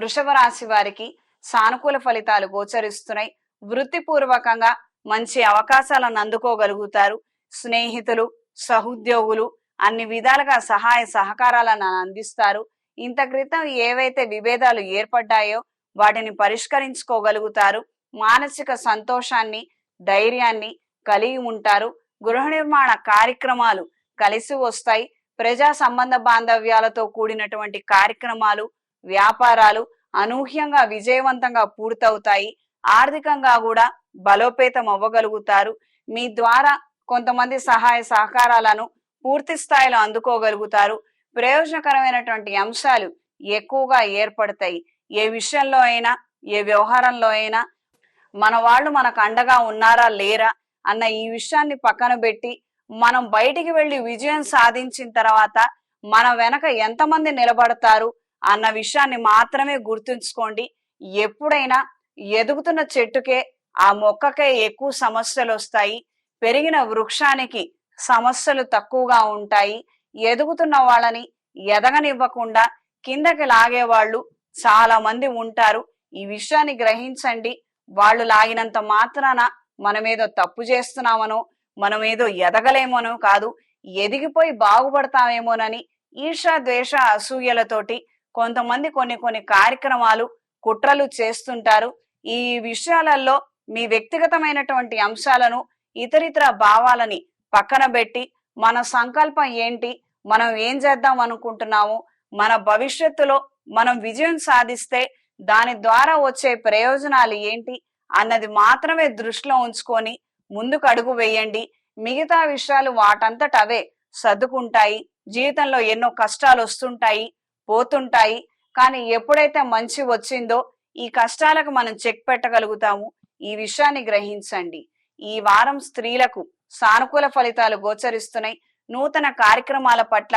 వృషభ రాశి వారికి సానుకూల ఫలితాలు గోచరిస్తున్నాయి. వృత్తిపూర్వకంగా మంచి అవకాశాలను అందుకోగలుగుతారు. స్నేహితులు సహోద్యోగులు అన్ని విధాలుగా సహాయ సహకారాలను అందిస్తారు. ఇంత క్రితం ఏవైతే విభేదాలు ఏర్పడ్డాయో వాటిని పరిష్కరించుకోగలుగుతారు. మానసిక సంతోషాన్ని ధైర్యాన్ని కలిగి ఉంటారు. గృహ నిర్మాణ కార్యక్రమాలు కలిసి వస్తాయి. ప్రజా సంబంధ బాంధవ్యాలతో కూడినటువంటి కార్యక్రమాలు వ్యాపారాలు అనూహ్యంగా విజయవంతంగా పూర్తవుతాయి. ఆర్థికంగా కూడా బలోపేతం అవ్వగలుగుతారు. మీ ద్వారా కొంతమంది సహాయ సహకారాలను పూర్తి స్థాయిలో అందుకోగలుగుతారు. ప్రయోజనకరమైనటువంటి అంశాలు ఎక్కువగా ఏర్పడతాయి. ఏ విషయంలో అయినా ఏ వ్యవహారంలో అయినా మన వాళ్ళు మనకు అండగా ఉన్నారా లేరా అన్న ఈ విషయాన్ని పక్కన పెట్టి మనం బయటికి వెళ్ళి విజయం సాధించిన తర్వాత మన వెనక ఎంతమంది నిలబడతారు అన్న విషయాన్ని మాత్రమే గుర్తుంచుకోండి. ఎప్పుడైనా ఎదుగుతున్న చెట్టుకే ఆ మొక్కకే ఎక్కువ సమస్యలు వస్తాయి. పెరిగిన వృక్షానికి సమస్యలు తక్కువగా ఉంటాయి. ఎదుగుతున్న వాళ్ళని ఎదగనివ్వకుండా కిందకి లాగే వాళ్ళు చాలా మంది ఉంటారు. ఈ విషయాన్ని గ్రహించండి. వాళ్ళు లాగినంత మాత్రాన మనమేదో తప్పు చేస్తున్నామనో మనమేదో ఎదగలేమోనో కాదు. ఎదిగిపోయి బాగుపడతామేమోనని ఈర్ష ద్వేష అసూయలతోటి కొంతమంది కొన్ని కొన్ని కార్యక్రమాలు కుట్రలు చేస్తుంటారు. ఈ విషయాలలో మీ వ్యక్తిగతమైనటువంటి అంశాలను ఇతరితర భావాలని పక్కన పెట్టి మన సంకల్పం ఏంటి మనం ఏం చేద్దాం అనుకుంటున్నాము మన భవిష్యత్తులో మనం విజయం సాధిస్తే దాని ద్వారా వచ్చే ప్రయోజనాలు ఏంటి అన్నది మాత్రమే దృష్టిలో ఉంచుకొని ముందుకు అడుగు వేయండి. మిగతా విషయాలు వాటంతట అవే సర్దుకుంటాయి. జీవితంలో ఎన్నో కష్టాలు వస్తుంటాయి. పోతుంటాయి. కానీ ఎప్పుడైతే మంచి వచ్చిందో ఈ కష్టాలకు మనం చెక్ పెట్టగలుగుతాము. ఈ విషయాన్ని గ్రహించండి. ఈ వారం స్త్రీలకు సానుకూల ఫలితాలు గోచరిస్తున్నాయి. నూతన కార్యక్రమాల పట్ల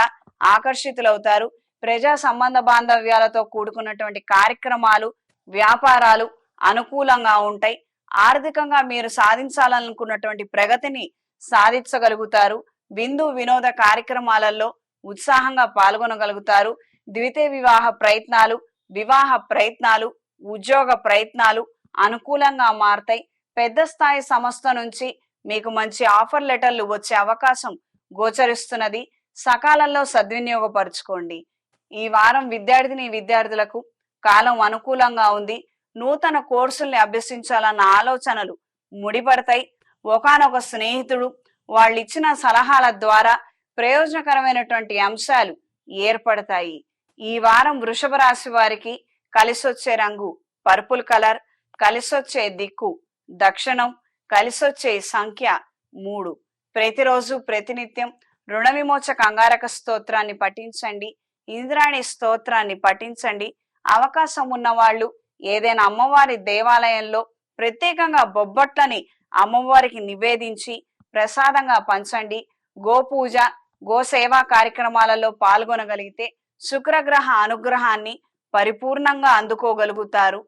ఆకర్షితులవుతారు. ప్రజా సంబంధ బాంధవ్యాలతో కూడుకున్నటువంటి కార్యక్రమాలు వ్యాపారాలు అనుకూలంగా ఉంటాయి. ఆర్థికంగా మీరు సాధించాలనుకున్నటువంటి ప్రగతిని సాధించగలుగుతారు. విందు వినోద కార్యక్రమాలలో ఉత్సాహంగా పాల్గొనగలుగుతారు. ద్వితీయ వివాహ ప్రయత్నాలు వివాహ ప్రయత్నాలు ఉద్యోగ ప్రయత్నాలు అనుకూలంగా మారతాయి. పెద్ద స్థాయి సంస్థ నుంచి మీకు మంచి ఆఫర్ లెటర్లు వచ్చే అవకాశం గోచరిస్తున్నది. సకాలంలో సద్వినియోగపరచుకోండి. ఈ వారం విద్యార్థిని విద్యార్థులకు కాలం అనుకూలంగా ఉంది. నూతన కోర్సుల్ని అభ్యసించాలన్న ఆలోచనలు ముడిపడతాయి. ఒకనొక స్నేహితుడు వాళ్ళు ఇచ్చిన సలహాల ద్వారా ప్రయోజనకరమైనటువంటి అంశాలు ఏర్పడతాయి. ఈ వారం వృషభ రాశి వారికి కలిసొచ్చే రంగు పర్పుల్ కలర్ కలిసొచ్చే దిక్కు దక్షిణం కలిసొచ్చే సంఖ్య మూడు. ప్రతిరోజు ప్రతినిత్యం రుణ విమోచ అంగారక స్తోత్రాన్ని పఠించండి. ఇంద్రాణి స్తోత్రాన్ని పఠించండి. అవకాశం ఉన్నవాళ్ళు ఏదైనా అమ్మవారి దేవాలయంలో ప్రత్యేకంగా బొబ్బట్లని అమ్మవారికి నివేదించి ప్రసాదంగా పంచండి. గోపూజ గోసేవా కార్యక్రమాలలో పాల్గొనగలిగితే శుక్రగ్రహ అనుగ్రహాన్ని పరిపూర్ణంగా అందుకోగలుగుతారు.